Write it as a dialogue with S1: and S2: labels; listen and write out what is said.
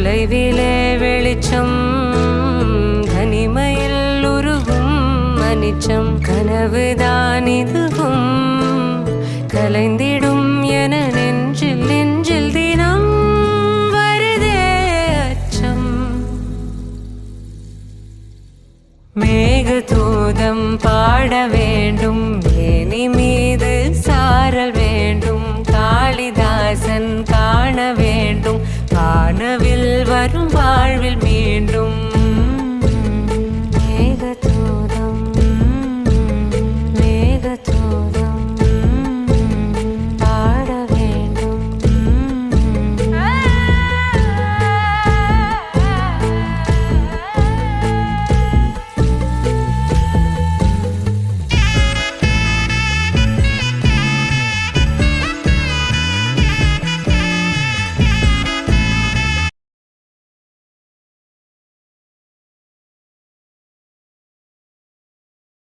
S1: தொலைவிலே வெளிச்சம் தனிமையில் உருகும் மனிச்சம் கனவுதான் இதுவும். கலைந்திடும் என நெஞ்சில் நெஞ்சில் தினம் வருதே அச்சம். மேகதூதம் பாட வேண்டும் வரும் வாழ்வில்